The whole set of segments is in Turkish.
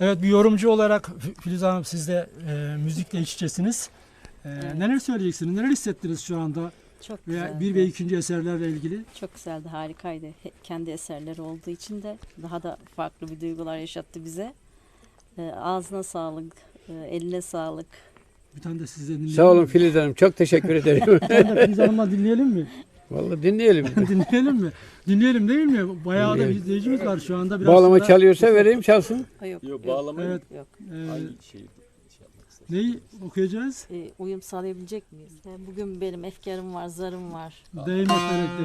Evet bir yorumcu olarak Filiz Hanım siz de e, müzikle iç içesiniz. E, Neler söyleyeceksiniz? Neler hissettiniz şu anda? Çok Veya güzeldi. bir ve ikinci eserlerle ilgili. Çok güzeldi, harikaydı. He- Kendi eserleri olduğu için de daha da farklı bir duygular yaşattı bize. Ee, ağzına sağlık, e, eline sağlık. Bir tane de sizden dinleyelim. Sağ olun? Filiz Hanım. Çok teşekkür ederim. Bir tane de Filiz Hanım'la dinleyelim mi? Vallahi dinleyelim. dinleyelim mi? Dinleyelim değil mi? Bayağı da Dinleyelim. izleyicimiz var şu anda. Biraz Bağlama sonra- çalıyorsa vereyim çalsın. Ha, yok, Yok yok, bağlama Evet. yok. E, hangi şeyi şey yapmak istersin? neyi okuyacağız? Ee, uyum sağlayabilecek miyiz? Ee, bugün benim efkarım var, zarım var. Değme felekte.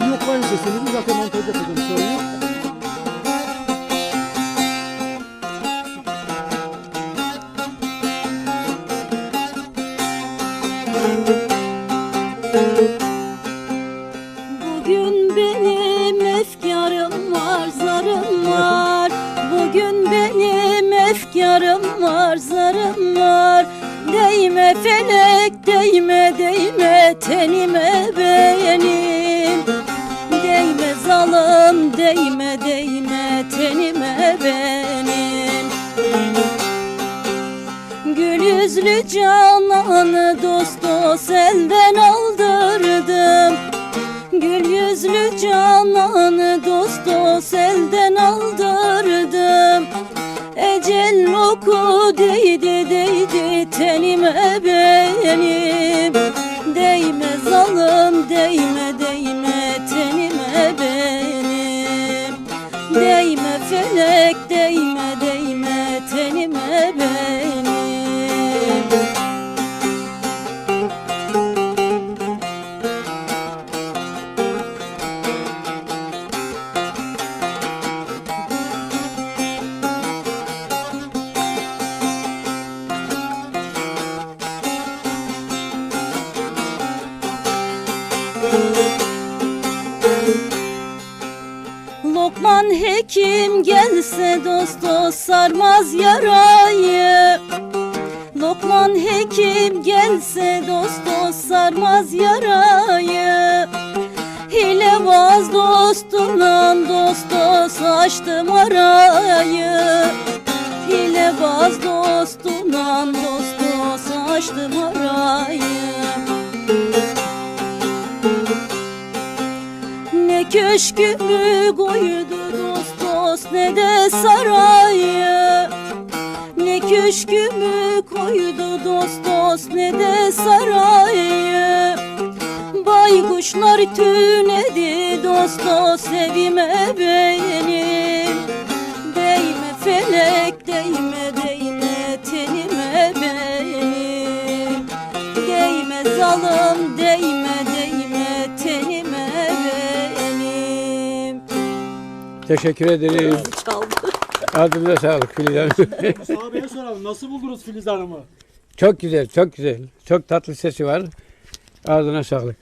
Bir yoklayın sesinizi zaten montaj yapacağım sorun yok. Efkarım var, zarım var. Değme felek, değme, değme tenime benim. Değme zalım, değme, değme tenime benim. Gül yüzlü cananı dost dost elden aldırdım. Gül yüzlü cananı dost dost elden aldırdım Oku değdi değdi tenime benim Lokman hekim gelse dost dost sarmaz yarayı. Lokman hekim gelse dost dost sarmaz yarayı. Hilebaz dostundan dost dost açtım arayı. Hilebaz dostundan dost dost açtım arayı köşkümü koydu dost dost ne de sarayı? Ne köşkümü koydu dost dost ne de sarayı? Baykuşlar tünedi dost dost evime benim Değme felek değme değme tenime benim Değme zalım değme Teşekkür ederim. Çaldı. Adınıza sağlık Filiz Hanım. Mustafa Bey'e soralım. Nasıl buldunuz Filiz Hanım'ı? çok güzel, çok güzel. Çok tatlı sesi var. Ağzına sağlık.